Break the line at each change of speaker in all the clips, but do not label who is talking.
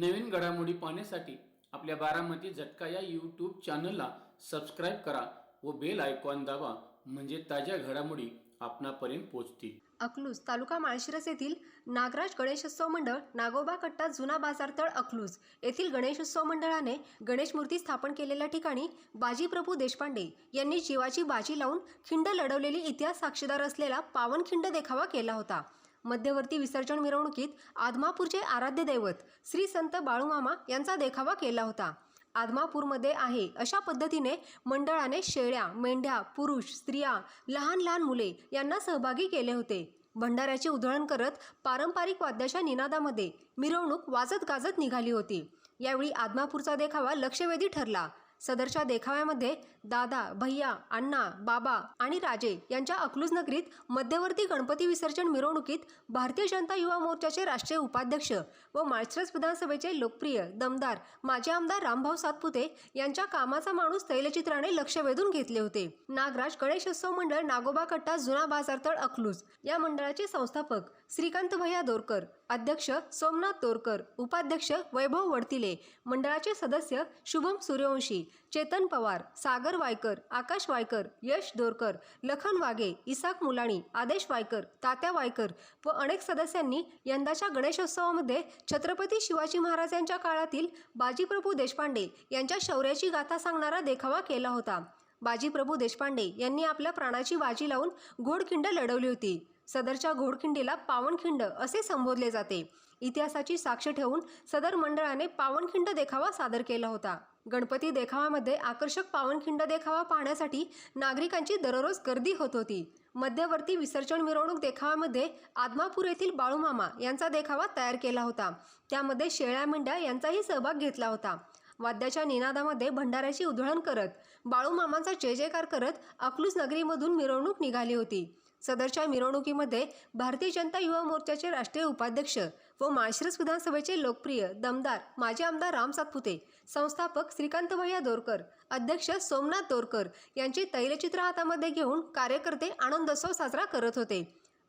नवीन घडामोडी पाहण्यासाठी आपल्या बारामती झटका या यूट्यूब चॅनलला सबस्क्राईब करा व बेल आयकॉन दाबा म्हणजे ताज्या घडामोडी आपणापर्यंत पोहोचतील.
अकलूज तालुका माळशिरस येथील नागराज गणेशोत्सव मंडळ नागोबा कट्टा जुना बाजारतळ अकलूज येथील गणेशोत्सव मंडळाने गणेश मूर्ती स्थापन केलेल्या ठिकाणी बाजीप्रभू देशपांडे यांनी जीवाची बाजी लावून खिंड लढवलेली इतिहास साक्षीदार असलेला पावनखिंड देखावा केला होता. मध्यवर्ती विसर्जन मिरवणुकीत आदमापूरचे आराध्य दैवत श्री संत बाळूमामा यांचा देखावा केला होता. आदमापूरमध्ये आहे अशा पद्धतीने मंडळाने शेळ्या मेंढ्या पुरुष स्त्रिया लहान लहान मुले यांना सहभागी केले होते. भंडाऱ्याची उधळण करत पारंपरिक वाद्याच्या निनादामध्ये मिरवणूक वाजत गाजत निघाली होती. यावेळी आदमापूरचा देखावा लक्षवेधी ठरला. सदरच्या देखाव्यामध्ये दादा भैया अण्णा बाबा आणि राजे यांच्या अकलूज नगरीत मध्यवर्ती गणपती विसर्जन मिरवणुकीत भारतीय जनता युवा मोर्चाचे राष्ट्रीय उपाध्यक्ष व माळशिरस विधानसभेचे लोकप्रिय दमदार माजी आमदार रामभाऊ सातपुते यांच्या कामाचा माणूस तैलचित्राने लक्ष वेधून घेतले होते. नागराज गणेशोत्सव मंडळ नागोबा कट्टा जुना बाजारतळ अकलूज या मंडळाचे संस्थापक श्रीकांत भैया दोरकर अध्यक्ष सोमनाथ तोरकर उपाध्यक्ष वैभव वडतिले मंडळाचे सदस्य शुभम सूर्यवंशी चेतन पवार सागर वायकर आकाश वायकर यश दोरकर लखन वाघे इसाक मुलाणी आदेश वायकर तात्या वायकर व अनेक सदस्यांनी यंदाच्या गणेशोत्सवामध्ये छत्रपती शिवाजी महाराज यांच्या काळातील बाजीप्रभू देशपांडे यांच्या शौर्याची गाथा सांगणारा देखावा केला होता. बाजीप्रभू देशपांडे यांनी आपल्या प्राणाची बाजी लावून घोडखिंड लढवली होती. सदरच्या घोडखिंडीला पावनखिंड असे संबोधले जाते. इतिहासाची साक्ष ठेवून सदर मंडळाने पावनखिंड देखावा सादर केला होता. गणपती देखावामध्ये आकर्षक पावनखिंड देखावा पाहण्यासाठी नागरिकांची दररोज गर्दी होत होती. मध्यवर्ती विसर्जन मिरवणूक देखावामध्ये आदमापूर येथील बाळूमामा यांचा देखावा तयार केला होता. त्यामध्ये शेळ्या मेंढ्या यांचाही सहभाग घेतला होता. वाद्याच्या निनादामध्ये भंडाऱ्याची उधळण करत बाळूमामांचा जय जयकार करत अकलूज नगरीमधून मिरवणूक निघाली होती. सदरच्या मिरवणुकीमध्ये भारतीय जनता युवा मोर्चाचे राष्ट्रीय उपाध्यक्ष व माळशिरस विधानसभेचे लोकप्रिय दमदार माजी आमदार राम सातपुते संस्थापक श्रीकांत भैया दोरकर अध्यक्ष सोमनाथ दोरकर यांची तैलचित्र हातामध्ये घेऊन कार्यकर्ते आनंदोत्सव साजरा करत होते.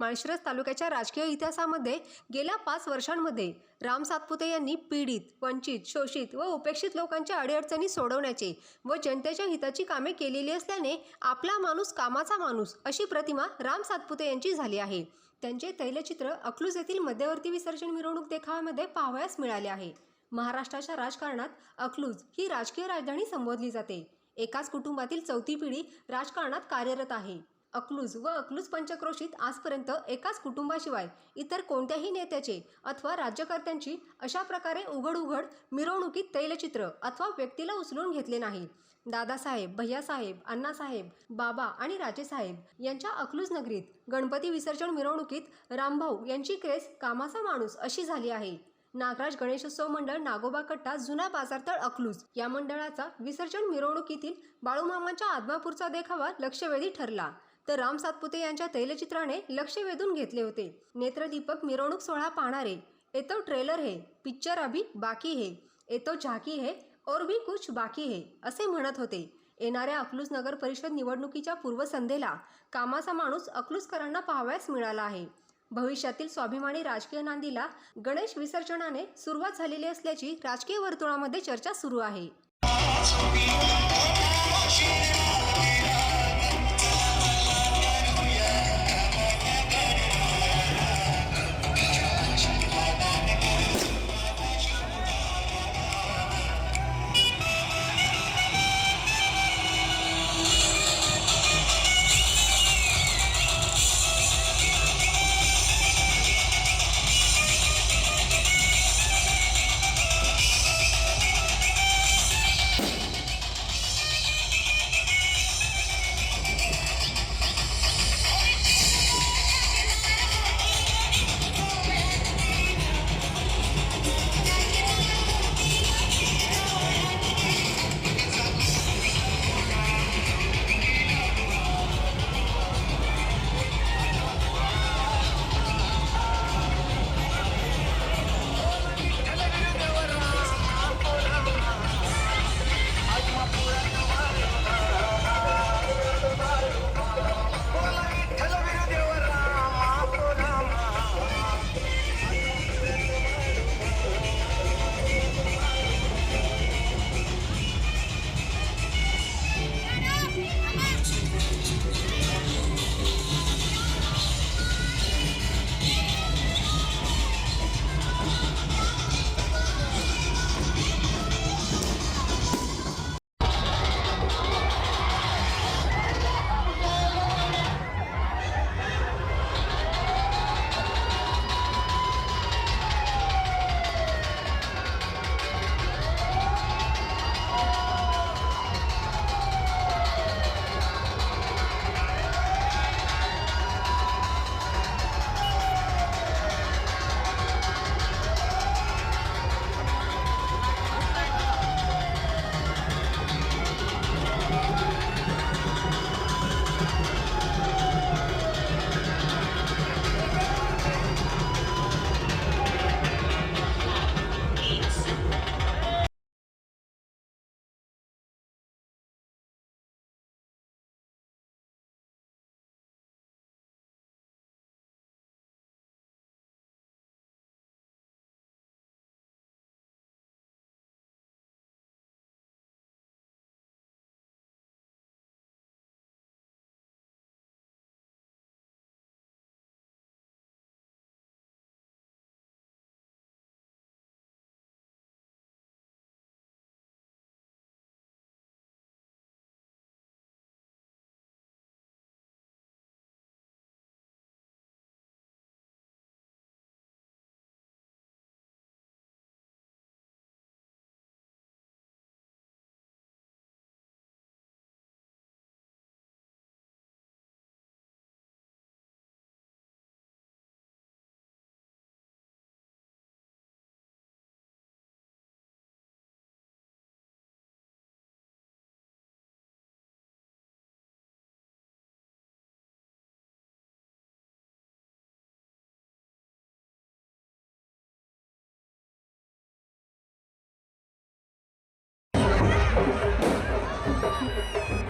माळशिरस तालुक्याच्या राजकीय इतिहासामध्ये गेल्या पाच वर्षांमध्ये राम सातपुते यांनी पीडित वंचित शोषित व उपेक्षित लोकांच्या अडीअडचणी सोडवण्याचे व जनतेच्या हिताची कामे केलेली असल्याने आपला माणूस कामाचा माणूस अशी प्रतिमा राम सातपुते यांची झाली आहे. त्यांचे तैलचित्र अकलूज येथील मध्यवर्ती विसर्जन मिरवणूक देखाव्यामध्ये पाहावयास मिळाले आहे. महाराष्ट्राच्या राजकारणात अकलूज ही राजकीय राजधानी संबोधली जाते. एकाच कुटुंबातील चौथी पिढी राजकारणात कार्यरत आहे. अकलूज व अकलूज पंचक्रोशीत आजपर्यंत एकाच कुटुंबाशिवाय इतर कोणत्याही नेत्याचे अथवा राज्यकर्त्यांची अशा प्रकारे उघड उघड मिरवणुकीत तैलचित्र अथवा व्यक्तीला उचलून घेतले नाही. दादासाहेब भैयासाहेब अण्णासाहेब बाबा आणि राजेसाहेब यांच्या अकलूज नगरीत गणपती विसर्जन मिरवणुकीत रामभाऊ यांची क्रेस कामाचा माणूस अशी झाली आहे. नागराज गणेशोत्सव मंडळ नागोबा कट्टा जुना बाजारतळ अकलूज या मंडळाचा विसर्जन मिरवणुकीतील बाळूमामांच्या आदमापूरचा देखावा लक्षवेधी ठरला. तर राम सातपुते यांच्या तैलचित्राने लक्ष वेधून घेतले होते. नेत्रदीपक मिरवणूक सोहळा पाहणारे येतो ट्रेलर हे पिक्चर अभी बाकी है येतो झाकी है और भी कुछ बाकी है असे म्हणत होते. येणाऱ्या अकलूज नगर परिषद निवडणुकीच्या पूर्वसंध्येला कामाचा माणूस अकलूजकरांना पाहावयास मिळाला आहे. भविष्यातील स्वाभिमानी राजकीय नांदीला गणेश विसर्जनाने सुरुवात झालेली असल्याची राजकीय वर्तुळामध्ये चर्चा सुरू आहे. Thank you.